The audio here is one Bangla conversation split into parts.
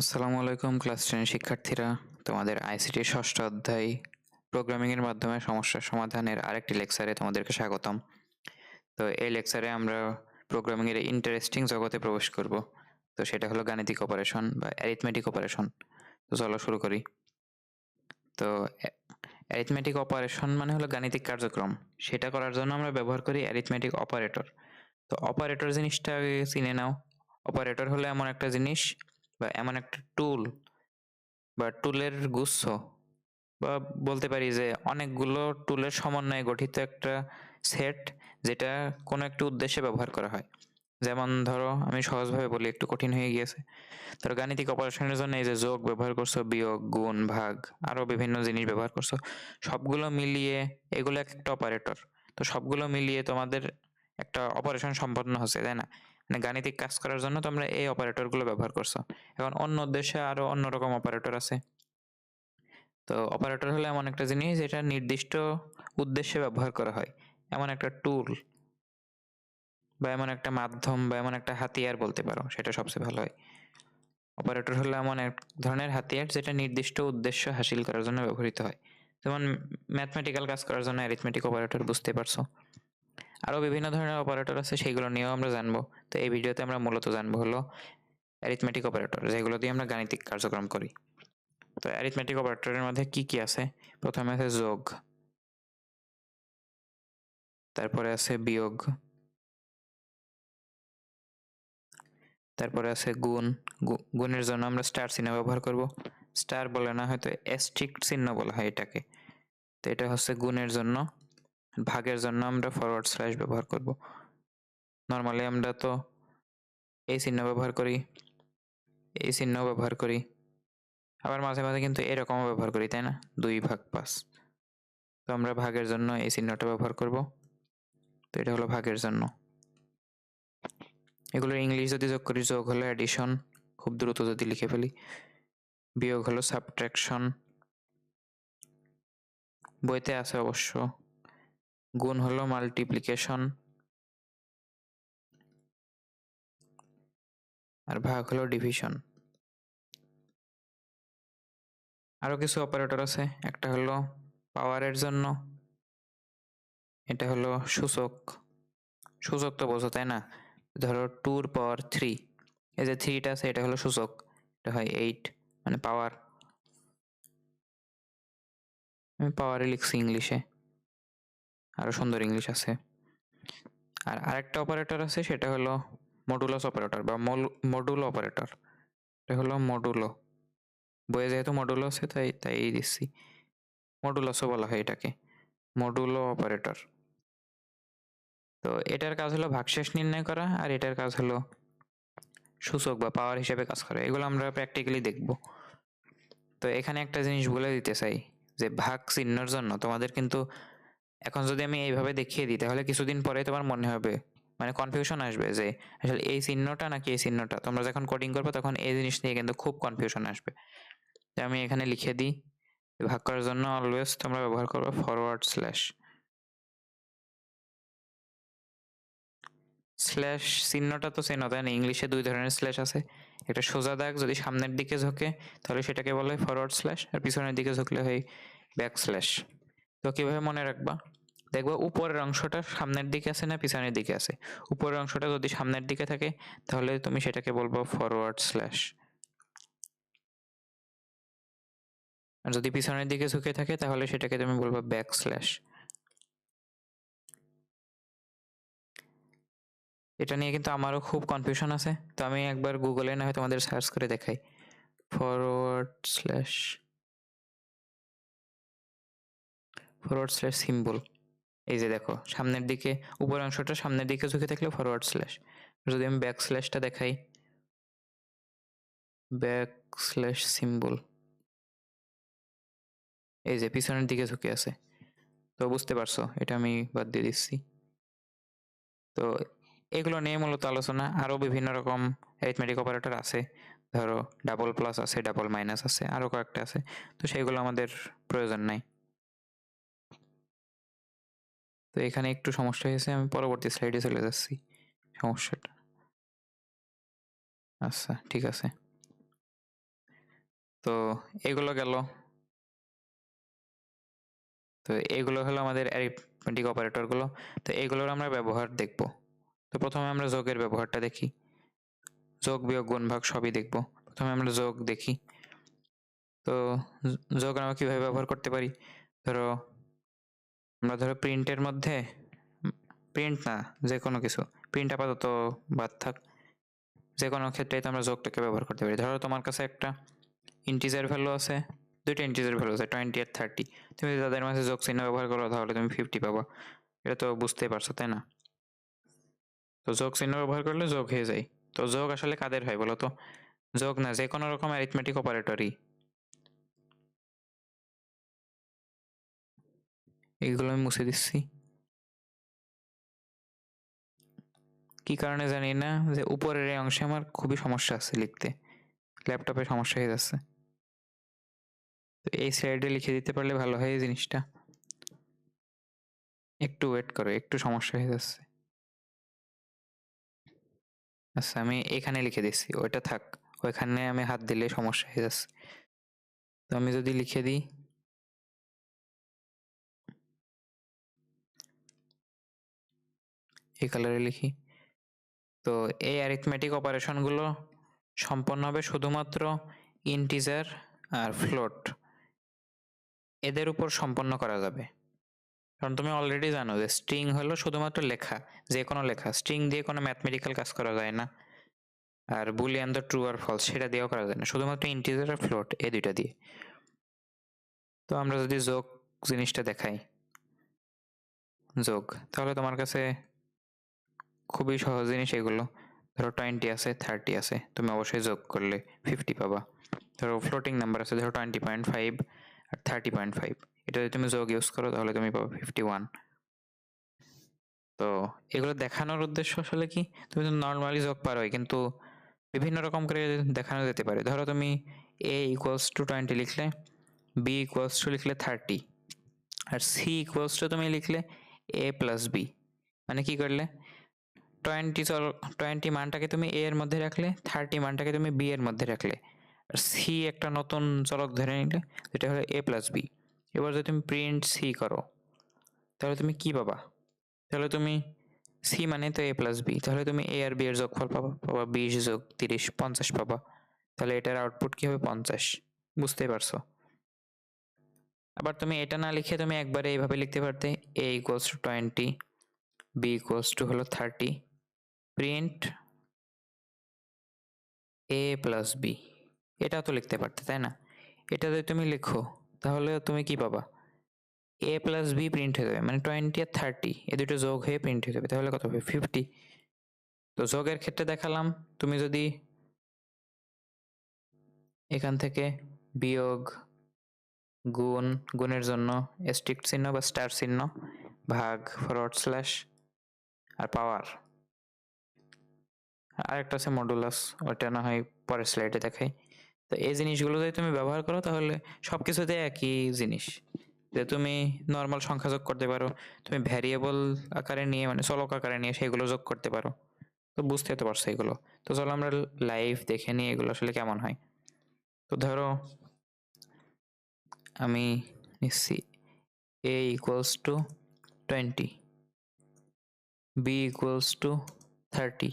আসসালামু আলাইকুম ক্লাস টেনের শিক্ষার্থীরা। তোমাদের আইসিটির ষষ্ঠ অধ্যায় প্রোগ্রামিংয়ের মাধ্যমে সমস্যার সমাধানের আরেকটি লেকচারে তোমাদেরকে স্বাগতম। তো এই লেকচারে আমরা প্রোগ্রামিং এর ইন্টারেস্টিং জগতে প্রবেশ করব। তো সেটা হলো গাণিতিক অপারেশন বা অ্যারিথমেটিক অপারেশন। তো চলো শুরু করি। তো অ্যারিথমেটিক অপারেশন মানে হলো গাণিতিক কার্যক্রম। সেটা করার জন্য আমরা ব্যবহার করি অ্যারিথমেটিক অপারেটর। তো অপারেটর জিনিসটা চিনে নাও। অপারেটর হলো এমন একটা জিনিস বা এমন একটা টুল বা টুলের গুচ্ছ বা বলতে পারি যে অনেকগুলো টুলের সমন্বয়ে গঠিত একটা সেট যেটা কোনো একটা উদ্দেশ্যে ব্যবহার করা হয়। যেমন ধরো, আমি সহজভাবে বলি, একটু কঠিন হয়ে গিয়েছে। ধরো, গাণিতিক অপারেশনের জন্য এই যে যোগ ব্যবহার করছ, বিয়োগ, গুণ, ভাগ, আরও বিভিন্ন জিনিস ব্যবহার করছ, সবগুলো মিলিয়ে এগুলো একটা অপারেটর তো সবগুলো মিলিয়ে তোমাদের একটা অপারেশন সম্পন্ন হচ্ছে, তাই না? মানে গাণিতিক কাজ করার জন্য তোমরা এই অপারেটরগুলো ব্যবহার করছ। এখন অন্য উদ্দেশ্যে আরও অন্যরকম অপারেটর আছে। তো অপারেটর হলো এমন একটা জিনিস যেটা নির্দিষ্ট উদ্দেশ্যে ব্যবহার করা হয়। এমন একটা টুল বা এমন একটা মাধ্যম বা এমন একটা হাতিয়ার বলতে পারো, সেটা সবচেয়ে ভালো হয়। অপারেটর হলো এমন এক ধরনের হাতিয়ার যেটা নির্দিষ্ট উদ্দেশ্য হাসিল করার জন্য ব্যবহৃত হয়। যেমন ম্যাথমেটিক্যাল কাজ করার জন্য অ্যারিথমেটিক অপারেটর বুঝতে পারছ। আরও বিভিন্ন ধরনের অপারেটর আছে, সেইগুলো নিয়েও আমরা জানব। তো এই ভিডিওতে আমরা মূলত জানব হলো অ্যারিথমেটিক অপারেটর যেগুলো দিয়ে আমরা গাণিতিক কার্যক্রম করি। তো অ্যারিথমেটিক অপারেটরের মধ্যে কি কি আছে? প্রথমে আছে যোগ, তারপরে আছে বিয়োগ, তারপরে আছে গুণ। গুণের জন্য আমরা স্টার চিহ্ন ব্যবহার করব। স্টার বলে না, হয়তো এস্ট্রিক্ট চিহ্ন বলা হয় এটাকে। তো এটা হচ্ছে গুণের জন্য ভাগের জন্য আমরা ফরওয়ার্ড স্ল্যাশ ব্যবহার করব। নর্মালি আমরা তো এই চিহ্ন ব্যবহার করি, এই চিহ্ন ব্যবহার করি। আবার মাঝে মাঝে কিন্তু এরকমও ব্যবহার করি, তাই না? দুই ভাগ পাঁচ। তো আমরা ভাগের জন্য এই চিহ্নটা ব্যবহার করব। তো এটা হলো ভাগের জন্য। এগুলো ইংলিশ যদি যোগ করি, যোগ হলো অ্যাডিশন খুব দ্রুত যদি লিখে ফেলি। বিয়োগ হলো সাবট্রাকশন বইতে আছে অবশ্য। গুণ হলো মাল্টিপ্লিকেশন আর ভাগ হলো ডিভিশন আরও কিছু অপারেটর আছে, একটা হলো পাওয়ারের জন্য, এটা হলো সূচক। সূচক তো বোঝো, তাই না? ধরো টুর পাওয়ার থ্রি এই যে থ্রিটা আছে, এটা হলো সূচক, এটা হয় এইট মানে পাওয়ার আমি পাওয়ারে লিখছি ইংলিশে। আরও সুন্দর ইংলিশ আছে। আর আরেকটা অপারেটর আছে, সেটা হলো মডুলাস অপারেটর বা মডুলো অপারেটর এটা হলো মডুলো বইয়ে যেহেতু মডুলো আছে, তাই তাই দিচ্ছি। মডুলাসও বলা হয় এটাকে। মডুলো অপারেটর তো এটার কাজ হলো ভাগশেষ নির্ণয় করা, আর এটার কাজ হলো সূচক বা পাওয়ার হিসেবে কাজ করা। এগুলো আমরা প্র্যাকটিক্যালি দেখব। তো এখানে একটা জিনিস বলে দিতে চাই, যে ভাগ চিহ্নর জন্য তোমাদের কিন্তু এখন যদি আমি এইভাবে দেখিয়ে দিই, তাহলে কিছুদিন পরে তোমার মনে হবে মানে কনফিউশন আসবে যে আসলে এই চিহ্নটা নাকি এই চিহ্নটা। তোমরা যখন কোডিং করবে, তখন এই জিনিস নিয়ে কিন্তু খুব কনফিউশন আসবে। আমি এখানে লিখে দিই, ভাগ করার জন্য অলওয়েজ তোমরা ব্যবহার করবে ফরওয়ার্ড স্ল্যাশ স্ল্যাশ চিহ্নটা তো চেনো, তাই না? ইংলিশে দুই ধরনের স্ল্যাশ আছে। একটা সোজা দাগ যদি সামনের দিকে ঝোঁকে, তাহলে সেটাকে বলে ফরওয়ার্ড স্ল্যাশ আর পিছনের দিকে ঝুঁকলে হয় ব্যাক স্ল্যাশ তো কীভাবে মনে রাখবা? দেখবা উপরের অংশটা সামনের দিকে আছে না পিছনের দিকে আছে? উপরের অংশটা যদি সামনের দিকে থাকে, তাহলে তুমি সেটাকে বলব ফরওয়ার্ড স্ল্যাশ আর যদি পিছনের দিকে ঝুঁকে থাকে, তাহলে সেটাকে তুমি বলব ব্যাক স্ল্যাশ এটা নিয়ে কিন্তু আমারও খুব কনফিউশন আছে। তো আমি একবার গুগলে না হয় তোমাদের সার্চ করে দেখাই। Forward slash forward slash symbol এই যে দেখো, সামনের দিকে, উপরের অংশটা সামনের দিকে ঝুঁকে থাকলে ফরওয়ার্ড স্ল্যাশ যদি আমি ব্যাক স্ল্যাশটা দেখাই ব্যাক স্ল্যাশ সিম্বল এই যে পিছনের দিকে ঝুঁকে আছে। তো বুঝতে পারছ, এটা আমি বাদ দিয়ে দিচ্ছি। তো এগুলো নিয়ে মূলত আলোচনা। আরও বিভিন্ন রকম অ্যারিথমেটিক অপারেটর আছে। ধরো ডাবল প্লাস আছে ডাবল মাইনাস আছে, আরও কয়েকটা আছে। তো সেগুলো আমাদের প্রয়োজন নাই। তো এখানে একটু সমস্যা হয়েছে, আমি পরবর্তী স্লাইডে চলে যাচ্ছি। সমস্যাটা। আচ্ছা ঠিক আছে। তো এগুলো গেল। তো এগুলো হলো আমাদের অ্যারিথমেটিক অপারেটরগুলো তো এগুলোর আমরা ব্যবহার দেখব। তো প্রথমে আমরা যোগের ব্যবহারটা দেখি। যোগ, বিয়োগ গুণ ভাগ সবই দেখব। প্রথমে আমরা যোগ দেখি। তো যোগ আমরা কীভাবে ব্যবহার করতে পারি? ধরো আমরা ধরো প্রিন্টের মধ্যে প্রিন্ট না যে কোনো কিছু প্রিন্ট আপাতত বাদ থাক। যে কোনো ক্ষেত্রেই তো আমরা যোগটাকে ব্যবহার করতে পারি। ধরো তোমার কাছে একটা ইন্টিজার ভ্যালু আছে, দুইটা ইন্টিজার ভ্যালু আছে টোয়েন্টি আর থার্টি তুমি যদি তাদের মাঝে যোগ চিহ্ন ব্যবহার করো, তাহলে তুমি ফিফটি পাবা। এটা তো বুঝতেই পারছ, তাই না? তো যোগ চিহ্ন ব্যবহার করলে যোগ হয়ে যায়। তো যোগ আসলে কাদের হয় বলো তো? যোগ না যে কোনো রকম অ্যারিথমেটিক অপারেটরই এইগুলো আমি মুছে দিচ্ছি। কি কারণে জানি না যে উপরের এই অংশে আমার খুবই সমস্যা আছে লিখতে। ল্যাপটপে সমস্যা হয়ে যাচ্ছে। তো এই সাইডে লিখে দিতে পারলে ভালো হয় এই জিনিসটা। একটু ওয়েট করো, একটু সমস্যা হয়ে যাচ্ছে। আচ্ছা আমি এখানে লিখে দিচ্ছি, ওইটা থাক। ওইখানে আমি হাত দিলে সমস্যা হয়ে যাচ্ছে। তো আমি যদি লিখে দিই এই কালারে লিখি। তো এই অ্যারিথমেটিক অপারেশনগুলো সম্পন্ন হবে শুধুমাত্র ইন্টিজার আর ফ্লোট এদের উপর সম্পন্ন করা যাবে। কারণ তুমি অলরেডি জানো যে স্ট্রিং হলো শুধুমাত্র লেখা, যে কোনো লেখা। স্ট্রিং দিয়ে কোনো ম্যাথমেটিক্যাল কাজ করা যায় না। আর বুলিয়ান দ্য ট্রু আর ফলস সেটা দিয়েও করা যায় না। শুধুমাত্র ইন্টিজার আর ফ্লোট এই দুইটা দিয়ে। তো আমরা যদি যোগ জিনিসটা দেখাই। যোগ, তাহলে তোমার কাছে খুবই সহজ জিনিস এগুলো। ধরো টোয়েন্টি আছে থার্টি আছে, তুমি অবশ্যই যোগ করলে ফিফটি পাবা। ধরো ফ্লোটিং নাম্বার আছে, ধরো টোয়েন্টি পয়েন্ট ফাইভ আর থার্টি পয়েন্ট ফাইভ এটা যদি তুমি যোগ ইউজ করো, তাহলে তুমি পাবে ফিফটি ওয়ান তো এগুলো দেখানোর উদ্দেশ্য আসলে কি? তুমি তো নর্মালি যোগ পারোই, কিন্তু বিভিন্ন রকম করে দেখানো যেতে পারে, ধরো তুমি এ ইকুয়ালস টু টোয়েন্টি লিখলে বি ইকুয়ালস টু লিখলে থার্টি আর সি ইকুয়ালস টু তুমি লিখলে এ প্লাস বি মানে কি করলে? টোয়েন্টি চল টোয়েন্টি মানটাকে তুমি এ এর মধ্যে রাখলে থার্টি মানটাকে তুমি বি এর মধ্যে রাখলে। আর সি একটা নতুন চলক ধরে নিলে, যেটা হলো এ প্লাস বি এবার যদি তুমি প্রিন্ট সি করো, তাহলে তুমি কি পাবা? তাহলে তুমি সি মানে তো এ প্লাস বি তাহলে তুমি এ আর বি এর যোগফল পাবা পাবা বিশ যোগ তিরিশ, পঞ্চাশ পাবা। তাহলে এটার আউটপুট কি হবে? পঞ্চাশ। বুঝতেই পারছ? আবার তুমি এটা না লিখে তুমি একবারে এইভাবে লিখতে পারতে A equals to twenty B equals to হলো thirty print A plus B এটাও তো লিখতে পারতে, তাই না? এটা যদি তুমি লেখো, তাহলে তুমি কি পাবা? এ প্লাস বি প্রিন্ট হয়ে যাবে মানে টোয়েন্টি আর থার্টি এ দুটো যোগ হয়ে প্রিন্ট হয়ে যাবে, তাহলে কত হবে? ফিফটি তো যোগের ক্ষেত্রে দেখালাম, তুমি যদি এখান থেকে বিয়োগ গুণ, গুণের জন্য স্ট্রিক্ট চিহ্ন বা স্টার চিহ্ন, ভাগ ফরওয়ার্ড স্ল্যাশ আর পাওয়ার আরেকটা আছে মডুলাস ওটা না হয় পরের স্লাইডে দেখাই। তো এই জিনিসগুলো যদি তুমি ব্যবহার করো, তাহলে সব কিছুতে একই জিনিস। যে তুমি নর্মাল সংখ্যা যোগ করতে পারো, তুমি ভ্যারিয়েবল আকারে নিয়ে মানে চলক আকারে নিয়ে সেগুলো যোগ করতে পারো। তো বুঝতে তো পারছ এগুলো। তো চলো আমরা লাইভ দেখে নিই এগুলো আসলে কেমন হয়। তো ধরো, আমি নিচ্ছি A equals to twenty B equals to thirty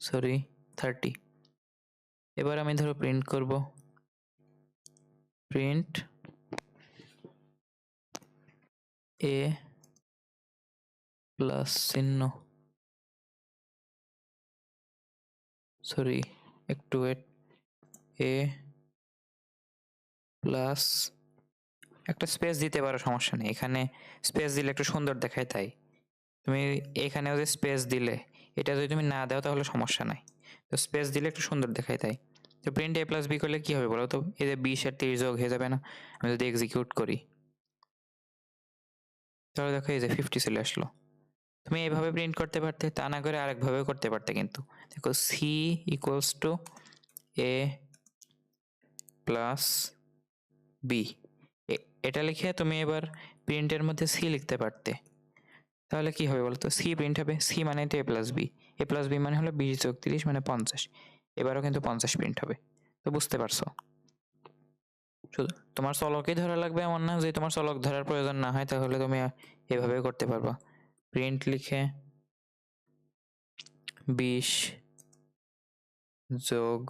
sorry thirty এবার আমি ধরো প্রিন্ট করব। প্রিন্ট এ প্লাস চিহ্ন। সরি, একটু ওয়েট এ প্লাস একটা স্পেস দিতে পারো, সমস্যা নেই। এখানে স্পেস দিলে একটু সুন্দর দেখায় তাই। তুমি এখানেও যে স্পেস দিলে এটা যদি তুমি না দাও তাহলে সমস্যা নাই। তো স্পেস দিলে একটু সুন্দর দেখায় তাই। তো প্রিন্ট এ প্লাস বি করলে কি হবে বলো তো? যে বিশ আর তিরিশ যোগ হয়ে যাবে না? আমি যদি এক্সিকিউট করি। তাহলে দেখো এই যে ফিফটি চলে আসলো। তুমি এইভাবে প্রিন্ট করতে পারতে, তা না করে আরেকভাবেও করতে পারতে কিন্তু। দেখো C equals to A plus B এটা লিখে তুমি এবার প্রিন্টের মধ্যে সি লিখতে পারতে। তাহলে কি হবে বলতো? সি প্রিন্ট হবে। সি মানে তো A plus B A plus B মানে হলো বিশ যোগ তিরিশ মানে পঞ্চাশ। এবারও কিন্তু পঞ্চাশ প্রিন্ট হবে। তো বুঝতে পারছ? শুধু তোমার চলকই ধরা লাগবে এমন না যে তোমার চলক ধরার প্রয়োজন না হয় তাহলে তুমি এভাবে করতে পারবা। প্রিন্ট লিখে বিশ যোগ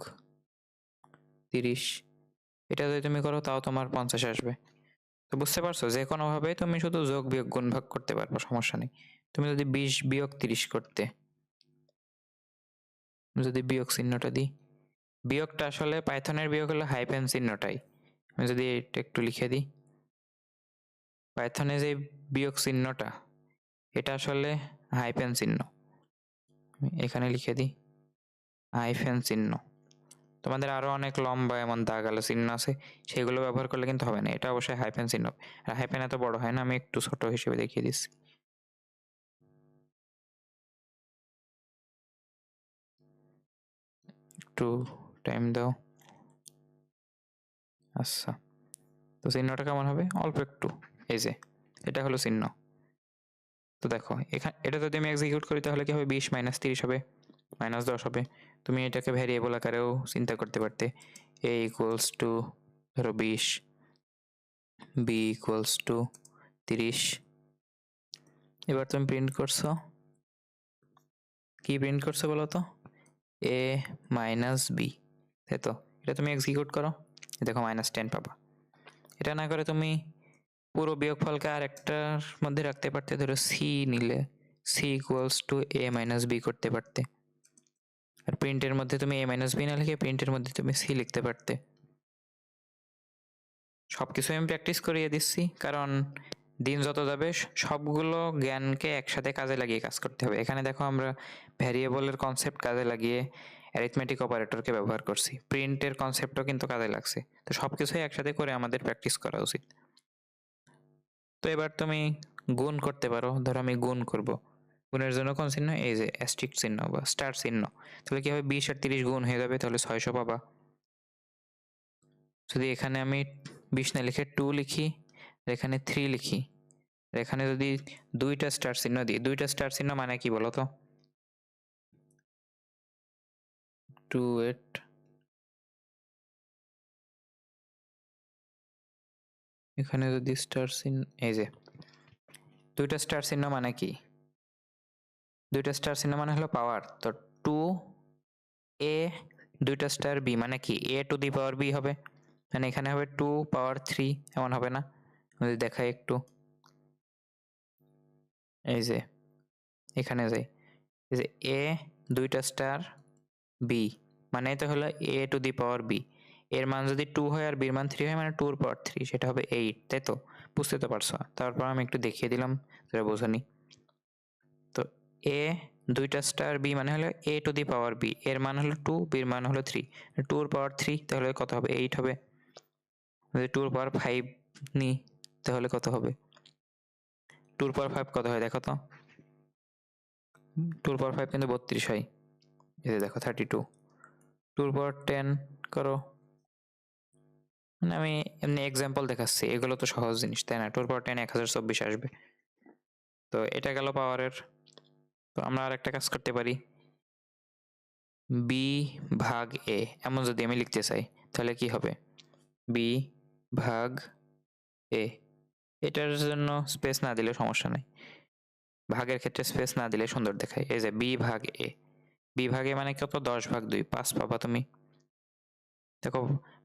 তিরিশ। এটা যদি তুমি করো তাও তোমার পঞ্চাশ আসবে। তো বুঝতে পারছ যে কোনোভাবে তুমি শুধু যোগ, বিয়োগ, গুণ ভাগ করতে পারব, সমস্যা নেই। তুমি যদি বিশ বিয়োগ তিরিশ করতে, যদি বিয়োগ চিহ্নটা দিই, বিয়োগটা আসলে পাইথনের বিয়োগ হলো হাইপেন চিহ্নটাই। আমি যদি এটা একটু লিখে দিই, পাইথনে যে বিয়োগ চিহ্নটা, এটা আসলে হাইপেন চিহ্ন। এখানে লিখে দিই, হাইফেন চিহ্ন। তোমাদের আরও অনেক লম্বা এমন দাগ আলো চিহ্ন আছে, সেগুলো ব্যবহার করলে কিন্তু হবে না, এটা অবশ্যই হাইপেন চিহ্ন। আর হাইপেন এত বড় হয় না, আমি একটু ছোট হিসেবে দেখিয়ে দিচ্ছি। একটু টাইম দাও। আচ্ছা তো চিহ্নটা কেমন হবে? অল্প একটু, এই যে, এটা হলো চিহ্ন। তো দেখো এখানে এটা যদি আমি এক্সিকিউট করি তাহলে কি হবে? বিশ মাইনাস তিরিশ হবে। মাইনাস দশ হবে। তুমি এটাকে ভ্যারিয়েবল আকারেও চিন্তা করতে পারতে। এ ইকুয়ালস টু ধরো বিশ বি ইকুয়ালস টু তিরিশ। এবার তুমি প্রিন্ট করছ। কি প্রিন্ট করছ বলো তো? এ মাইনাস বি তাই তো? এটা তুমি এক্সিকিউট করো। দেখো মাইনাস টেন পাবা। এটা না করে তুমি পুরো বিয়োগফলকে আর একটার মধ্যে রাখতে পারতে, ধরো সি নিলে। C equals to A minus B করতে পারতে। আর প্রিন্টের মধ্যে তুমি এ মাইনাস বি না লিখে প্রিন্টের মধ্যে তুমি সি লিখতে পারতে। সব কিছু আমি প্র্যাকটিস করিয়ে দিচ্ছি, কারণ দিন যত যাবে, সবগুলো জ্ঞানকে একসাথে কাজে লাগিয়ে কাজ করতে হবে। এখানে দেখো আমরা ভ্যারিয়েবলের কনসেপ্ট কাজে লাগিয়ে অ্যারিথমেটিক অপারেটরকে ব্যবহার করছি। প্রিন্টের কনসেপ্টও কিন্তু কাজে লাগছে। তো সব কিছুই একসাথে করে আমাদের প্র্যাকটিস করা উচিত। তো এবার তুমি গুণ করতে পারো। ধরো আমি গুণ করব। গুণের জন্য কোন চিহ্ন? এই যে অ্যাস্টিক চিহ্ন বা স্টার চিহ্ন। তাহলে কি হবে বিশ আর তিরিশ গুণ হয়ে যাবে? তাহলে ছয়শো পাবা। যদি এখানে আমি বিশ না লিখে টু লিখি এখানে থ্রি লিখি এখানে যদি দুইটা স্টার চিহ্ন দিই, দুইটা স্টার চিহ্ন মানে কি বলো তো? টু এট এখানে যদি স্টার চিহ্ন, এই যে দুইটা স্টার চিহ্ন মানে কি? দুইটা স্টার চিহ্ন মানে হলো পাওয়ার তো টু এ দুইটা স্টার বি মানে কি? এ টু দি পাওয়ার বি হবে। মানে এখানে হবে টু পাওয়ার থ্রি এমন হবে না। যদি দেখাই একটু। এই যে, এখানে যাই এই যে এ দুইটা স্টার বি মানে তো হলো এ টু দি পাওয়ার বি এর মান যদি টু হয় আর বির মান থ্রি হয় মানে টুর পাওয়ার থ্রি সেটা হবে এইট তাই তো? বুঝতে তো পারছ? তারপর আমি একটু দেখিয়ে দিলাম সেটা বোঝানি এ দুইটা স্টার বি মানে হলো এ টু দি পাওয়ার বি এর মান হলো টু বির মান হলো থ্রি টুর পাওয়ার থ্রি তাহলে কত হবে? এইট হবে। যদি টুর পাওয়ার ফাইভ নিই, তাহলে কত হবে? টুর পাওয়ার ফাইভ কত হয়? দেখো তো। টুর পাওয়ার ফাইভ কিন্তু বত্রিশ হয়। এই দেখো থার্টি টু টুর পাওয়ার টেন করো। মানে আমি এমনি এক্সাম্পল দেখাচ্ছি। এগুলো তো সহজ জিনিস, তাই না? টুর পাওয়ার টেন এক হাজার চব্বিশ আসবে। তো এটা গেল পাওয়ারের তো আমরা আর একটা কাজ করতে পারি। বি ভাগ এ এমন যদি আমি লিখতে চাই, তাহলে কি হবে? বি ভাগ এ এটার জন্য স্পেস না দিলে সমস্যা নেই। ভাগের ক্ষেত্রে স্পেস না দিলে সুন্দর দেখায়। এই যে বি ভাগ এ বি ভাগে মানে কত? দশ ভাগ দুই, পাঁচ পাবা তুমি। দেখো,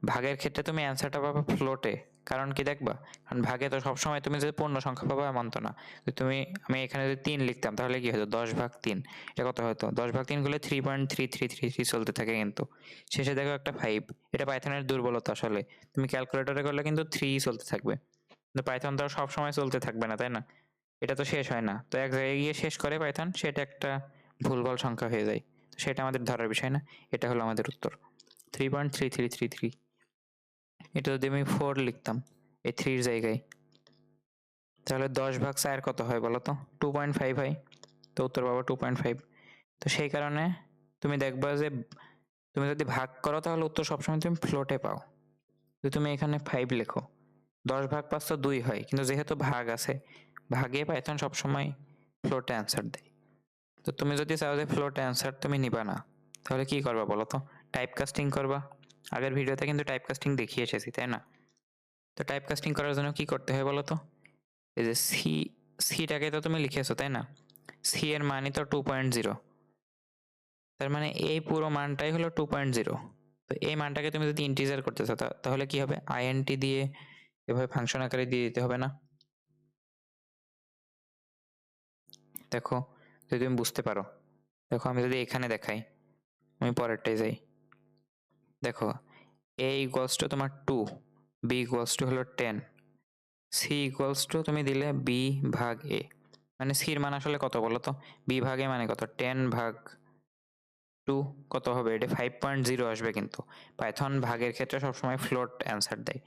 ভাগের ক্ষেত্রে তুমি অ্যান্সারটা পাবা ফ্লোটে কারণ কি দেখবা? কারণ ভাগে তো সবসময় তুমি যে পূর্ণ সংখ্যা পাবা এমন তো না তুমি, আমি এখানে যদি তিন লিখতাম, তাহলে কি হতো? দশ ভাগ তিন। এটা কত হতো? দশ ভাগ তিন করলে three point three three three three চলতে থাকে কিন্তু। শেষে দেখো একটা ফাইভ এটা পাইথনের দুর্বলতা আসলে। তুমি ক্যালকুলেটরে করলে কিন্তু থ্রি চলতে থাকবে। কিন্তু পাইথন তো সবসময় চলতে থাকবে না, তাই না? এটা তো শেষ হয় না। তো এক জায়গায় গিয়ে শেষ করে পাইথন সেটা একটা ভুলভাল সংখ্যা হয়ে যায়। সেটা আমাদের ধরার বিষয় না। এটা হলো আমাদের উত্তর। Three point three three three three এটা যদি আমি ফোর লিখতাম, এই থ্রির জায়গায়। তাহলে দশ ভাগ চার কত হয় বলো তো? টু পয়েন্ট ফাইভ হয়। তো উত্তর পাবো টু পয়েন্ট ফাইভ তো সেই কারণে তুমি দেখবা যে, তুমি যদি ভাগ করো, তাহলে উত্তর সবসময় তুমি ফ্লোটে পাও। যদি তুমি এখানে ফাইভ লেখো। দশ ভাগ পাঁচ তো দুই হয়, কিন্তু যেহেতু ভাগ আছে, ভাগে পাইথন সবসময় ফ্লোটে অ্যান্সার দেয়। তো তুমি যদি চাও যে ফ্লোটে অ্যান্সার তুমি নিবা না, তাহলে কি করবা বলো তো? টাইপ কাস্টিং করবা। আগের ভিডিওতে কিন্তু টাইপ কাস্টিং দেখিয়ে এসেছি তাই না? তো টাইপ কাস্টিং করার জন্য কি করতে হয় বলো তো? এই যে সি সিটাকে তো তুমি লিখেছো, তাই না? সি এর মানই তো টু পয়েন্ট জিরো তার মানে এই পুরো মানটাই হলো টু পয়েন্ট জিরো তো এই মানটাকে তুমি যদি ইন্টিজার করতে চাও তাহলে কি হবে? আইএনটি দিয়ে এভাবে ফাংশন আকারে দিয়ে দিতে হবে না? দেখো, যদি তুমি বুঝতে পারো। দেখো, আমি যদি এখানে দেখাই, আমি পরেরটাই যাই। দেখো এ ইকুয়ালস টু তোমার টু বি ইকুয়ালস টু হলো টেন সি ইকুয়ালস টু তুমি দিলে বি ভাগ এ মানে সির মান আসলে কত বলো তো? বি ভাগ এ মানে কত? টেন ভাগ টু কত হবে? এটা ফাইভ পয়েন্ট জিরো আসবে কিন্তু। পাইথন ভাগের ক্ষেত্রে সবসময় ফ্লোট অ্যান্সার দেয়।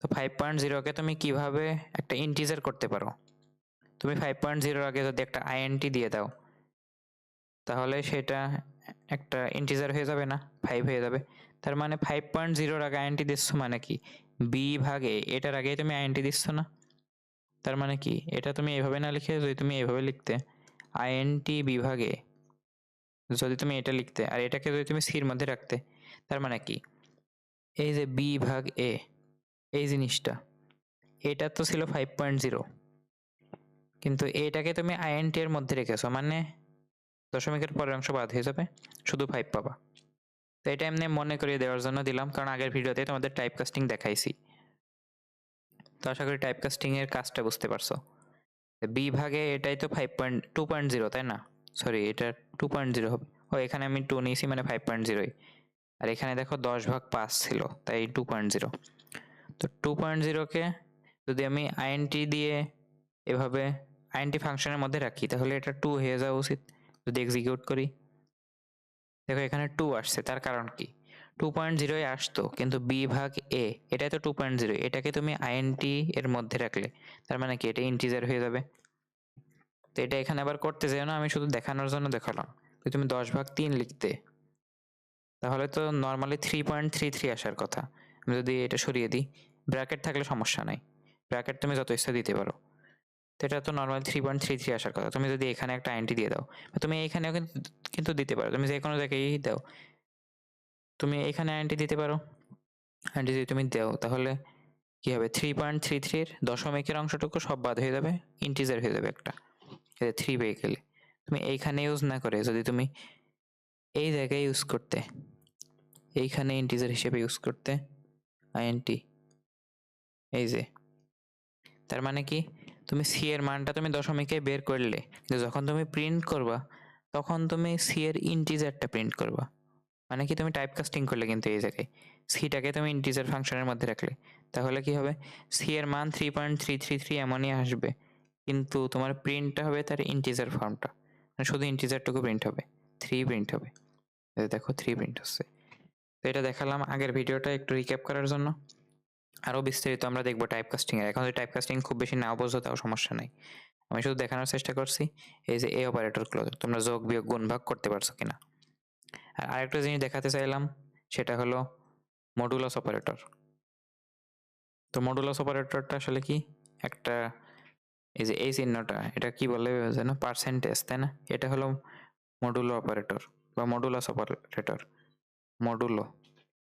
তো ফাইভ পয়েন্ট জিরোকে তুমি কীভাবে একটা ইন্টিজার করতে পারো? তুমি ফাইভ পয়েন্ট জিরোর আগে যদি একটা আইএনটি দিয়ে দাও, তাহলে সেটা একটা ইন্টিজার হয়ে যাবে না? ফাইভ হয়ে যাবে। তার মানে ফাইভ পয়েন্ট জিরোর আগে আইএনটি দিচ্ছ মানে কি? বি ভাগে এটার আগে তুমি আইএনটি দিচ্ছ না? তার মানে কি? এটা তুমি এভাবে না লিখে যদি তুমি এভাবে লিখতে আইএনটি বিভাগে যদি তুমি এটা লিখতে আর এটাকে যদি তুমি সির মধ্যে রাখতে, তার মানে কি? এই যে বি ভাগ এ এই জিনিসটা, এটা তো ছিল ফাইভ পয়েন্ট জিরো কিন্তু এটাকে তুমি আইএনটি এর মধ্যে রেখেছো মানে দশমিকের পরের অংশ বাদ হয়ে যাবে, শুধু ফাইভ পাবা। তো এটা এমনি মনে করিয়ে দেওয়ার জন্য দিলাম, কারণ আগের ভিডিওতে তোমাদের টাইপ কাস্টিং দেখাইছি। তো আশা করি টাইপ কাস্টিং এর কাজটা বুঝতে পারছ। বি ভাগে এটাই তো five point two point zero তাই না? সরি এটা টু পয়েন্ট জিরো হবে। ও, এখানে আমি টু নিয়েছি মানে ফাইভ পয়েন্ট জিরোই আর এখানে দেখো দশ ভাগ পাঁচ ছিল, তাই টু পয়েন্ট জিরো তো টু পয়েন্ট জিরোকে যদি আমি আইএনটি দিয়ে এভাবে আইএনটি ফাংশনের মধ্যে রাখি, তাহলে এটা টু হয়ে যাওয়া উচিত। যদি এক্সিকিউট করি। দেখো, এখানে টু আসছে, তার কারণ কি? টু পয়েন্ট জিরোয় আসতো, কিন্তু বি ভাগ এ এটাই তো টু পয়েন্ট জিরো এটাকে তুমি আইএনটি এর মধ্যে রাখলে, তার মানে কি? এটা ইন্টিজার হয়ে যাবে। তো এটা এখানে আবার করতে চাই না, আমি শুধু দেখানোর জন্য দেখালাম। তুমি দশ ভাগ তিন লিখতে, তাহলে তো normally three point three three আসার কথা। আমি যদি এটা সরিয়ে দিই ব্র্যাকেট থাকলে সমস্যা নাই। ব্র্যাকেট তুমি যত ইচ্ছা দিতে পারো। তো এটা তো normally three point three three আসার কথা। তুমি যদি এখানে একটা আইনটি দিয়ে দাও, তুমি এখানেও কিন্তু দিতে পারো। তুমি যে কোনো জায়গায় দাও। তুমি এখানে আইনটি দিতে পারো। আইনটি যদি তুমি দাও, তাহলে কি হবে? থ্রি পয়েন্ট থ্রি থ্রির দশমিকের অংশটুকু সব বাদ হয়ে যাবে ইন্টিজার হয়ে যাবে একটা। থ্রি পেয়ে গেলে তুমি এইখানে ইউজ না করে যদি তুমি এই জায়গায় ইউজ করতে, এইখানে ইন্টিজার হিসেবে ইউজ করতে আইএনটি এই যে। তার মানে কি? তুমি সি এর মানটা তুমি দশমিকে বের করলে যখন তুমি প্রিন্ট করবা, তখন তুমি সি এর ইন্টিজারটা প্রিন্ট করবা। মানে কি তুমি টাইপ কাস্টিং করলে কিন্তু এই জায়গায়। সিটাকে তুমি ইন্টিজার ফাংশনের মধ্যে রাখলে। তাহলে কি হবে? সি এর মান three point three three three এমনই আসবে, কিন্তু তোমার প্রিন্টটা হবে তার ইন্টিজার ফর্মটা মানে শুধু ইন্টিজারটুকু প্রিন্ট হবে থ্রি প্রিন্ট হবে। দেখো থ্রি প্রিন্ট হচ্ছে। তো এটা দেখালাম আগের ভিডিওটা একটু রিক্যাপ করার জন্য। আরও বিস্তারিত আমরা দেখব টাইপ কাস্টিং এর। এখন যদি টাইপ কাস্টিং খুব বেশি না বোঝো, তাও সমস্যা নাই। আমি শুধু দেখানোর চেষ্টা করছি, এই যে এই অপারেটরগুলো তোমরা যোগ, বিয়োগ, গুণ, ভাগ করতে পারছ কিনা? আর আরেকটা জিনিস দেখাতে চাইলাম, সেটা হলো মডুলাস অপারেটর তো মডুলাস অপারেটরটা আসলে কি? একটা, এই যে এই চিহ্নটা, এটা কি বলে যেন? পার্সেন্টেজ তাই না? এটা হলো মডুলো অপারেটর বা মডুলাস অপারেটর মডুলো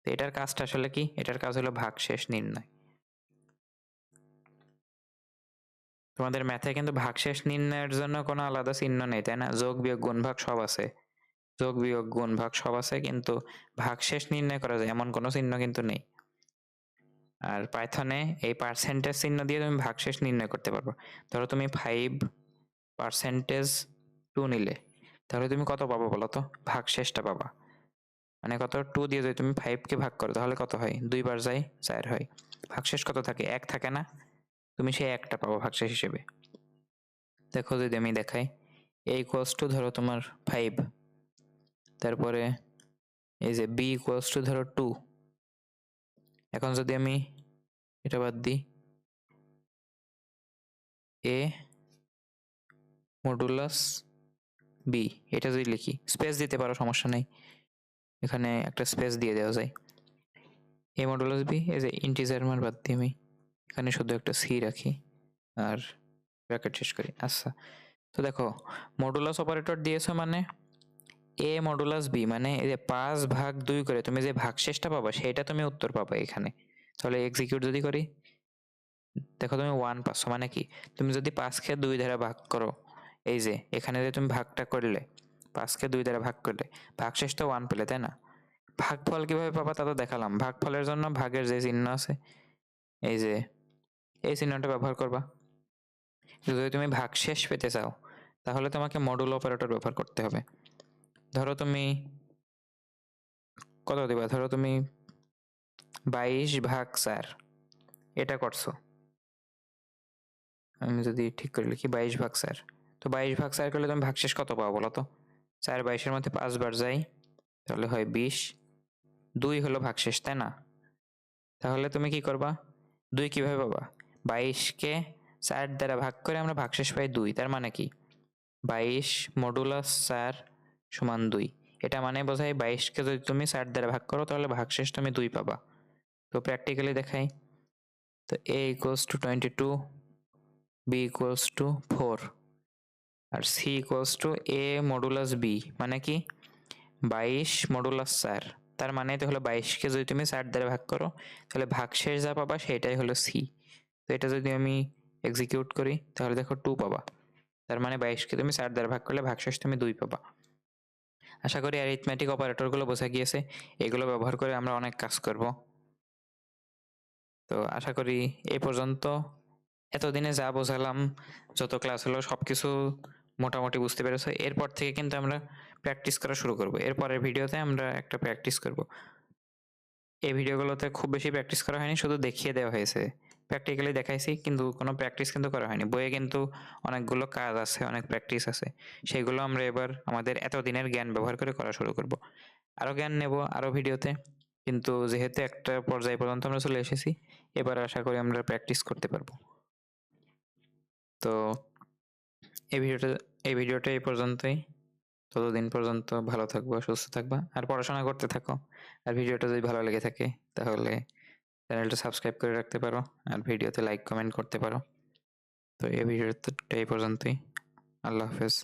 তো এটার কাজটা আসলে কি? এটার কাজ হলো ভাগশেষ নির্ণয়। তোমাদের ম্যাথে কিন্তু ভাগশেষ নির্ণয়ের জন্য কোনো আলাদা চিহ্ন নেই, তাই না? যোগ, বিয়োগ গুণ ভাগ সব আছে। যোগ, বিয়োগ গুণ ভাগ সব আছে, কিন্তু ভাগশেষ নির্ণয় করা যায়, এমন কোনো চিহ্ন কিন্তু নেই। আর পাইথনে এই পার্সেন্টেজ চিহ্ন দিয়ে তুমি ভাগশেষ নির্ণয় করতে পারবে। ধরো তুমি ফাইভ পার্সেন্টেজ টু নিলে, তাহলে তুমি কত পাবো বলো তো? ভাগশেষটা পাবা। মানে কত? টু দিয়ে যদি তুমি ফাইভকে ভাগ করো, তাহলে কত হয়? দুইবার যায় চার হয়। ভাগশেষ কত থাকে? এক থাকে না? তুমি সেই একটা পাবো ভাগশেষ হিসেবে। দেখো যদি আমি দেখাই এই ইকুয়ালস টু ধরো তোমার ফাইভ তারপরে এই যে বি ইকুয়ালস টু ধরো টু এখন যদি আমি এটা বাদ দিই এ মডুলাস বি এটা যদি লিখি স্পেস দিতে পারো, সমস্যা নেই। এখানে একটা স্পেস দিয়ে দেওয়া যায়। এ মডুলাস বি এই যে ইন্টিজার মান বাদ দিই আমি এখানে শুধু একটা সি রাখি আর ব্র্যাকেট শেষ করি। আচ্ছা তো দেখো মডুলাস অপারেটর দিয়েছ মানে এ মডুলাস বি মানে এই যে পাঁচ ভাগ দুই করে তুমি যে ভাগশেষটা পাবা সেটা তুমি উত্তর পাবা এখানে। তাহলে এক্সিকিউট যদি করি, দেখো তুমি ওয়ান পাচ্ছ মানে কি? তুমি যদি পাঁচকে দুই দ্বারা ভাগ করো, এই যে এখানে যে তুমি ভাগটা করলে পাঁচকে দুই দ্বারা ভাগ করলে ভাগশেষ তো ওয়ান পেলে, তাই না? ভাগফল কীভাবে পাবা তা তো দেখালাম। ভাগফলের জন্য ভাগের যে চিহ্ন আছে, এই যে, এই চিহ্নটা ব্যবহার করবা। যদি তুমি ভাগশেষ পেতে চাও, তাহলে তোমাকে মডুল অপারেটর ব্যবহার করতে হবে। ধরো তুমি, কত দিবা? ধরো তুমি বাইশ ভাগ চার, এটা করছ। আমি যদি ঠিক করে লিখি, বাইশ ভাগ চার, তো বাইশ ভাগ চার করলে তুমি ভাগশেষ কত পাবো বলো তো? চার বাইশের মধ্যে পাঁচবার যাই, তাহলে হয় বিশ। দুই হলো ভাগশেষ, তাই না? তাহলে তুমি কি করবা? দুই কীভাবে পাবা? বাইশকে চার দ্বারা ভাগ করে আমরা ভাগশেষ পাই দুই, তার মানে কি? বাইশ মডুলাস চার সমান দুই। এটা মানে বোঝায় বাইশকে যদি তুমি চার দ্বারা ভাগ করো, তাহলে ভাগশেষ তুমি দুই পাবা। তো প্র্যাকটিক্যালি দেখাই। তো A equals to twenty two B equals to four R C equals to A modulus B মানে কি? বাইশ মডুলাস চার তার মানে তো হলো বাইশকে যদি তুমি চার দ্বারা ভাগ করো, তাহলে ভাগশেষ যা পাবা সেটাই হলো সি তো এটা যদি আমি এক্সিকিউট করি, তাহলে দেখো টু পাবা। তার মানে বাইশকে তুমি চার দ্বারা ভাগ করলে ভাগশেষ তুমি দুই পাবা। আশা করি অ্যারিথমেটিক অপারেটরগুলো বোঝা গিয়েছে, এগুলো ব্যবহার করে আমরা অনেক কাজ করব। তো আশা করি এই পর্যন্ত। এতদিনে যা বোঝালাম, যত ক্লাস হলো সব কিছু মোটামুটি বুঝতে পেরেছ। এরপর থেকে কিন্তু আমরা প্র্যাকটিস করা শুরু করব। এরপরের ভিডিওতে আমরা একটা প্র্যাকটিস করব। এই ভিডিওগুলোতে খুব বেশি প্র্যাকটিস করা হয়নি, শুধু দেখিয়ে দেওয়া হয়েছে। প্র্যাকটিক্যালি দেখাইছি, কিন্তু কোনো প্র্যাকটিস কিন্তু করা হয়নি। বইয়ে কিন্তু অনেকগুলো কাজ আছে, অনেক প্র্যাকটিস আছে। সেগুলো আমরা এবার আমাদের এতদিনের জ্ঞান ব্যবহার করে করা শুরু করব। আরও জ্ঞান নেব আরও ভিডিওতে কিন্তু যেহেতু একটা পর্যায় পর্যন্ত আমরা চলে এসেছি, এবার আশা করি আমরা প্র্যাকটিস করতে পারব। তো এই ভিডিওটা এই ভিডিওটা এই পর্যন্তই। ততদিন পর্যন্ত ভালো থাকব, সুস্থ থাকবা, আর পড়াশোনা করতে থাকো। আর ভিডিওটা যদি ভালো লেগে থাকে, তাহলে চ্যানেলটা সাবস্ক্রাইব করে রাখতে পারো, আর ভিডিওতে লাইক, কমেন্ট করতে পারো। তো এই ভিডিওটা এই পর্যন্তই। আল্লাহ হাফেজ।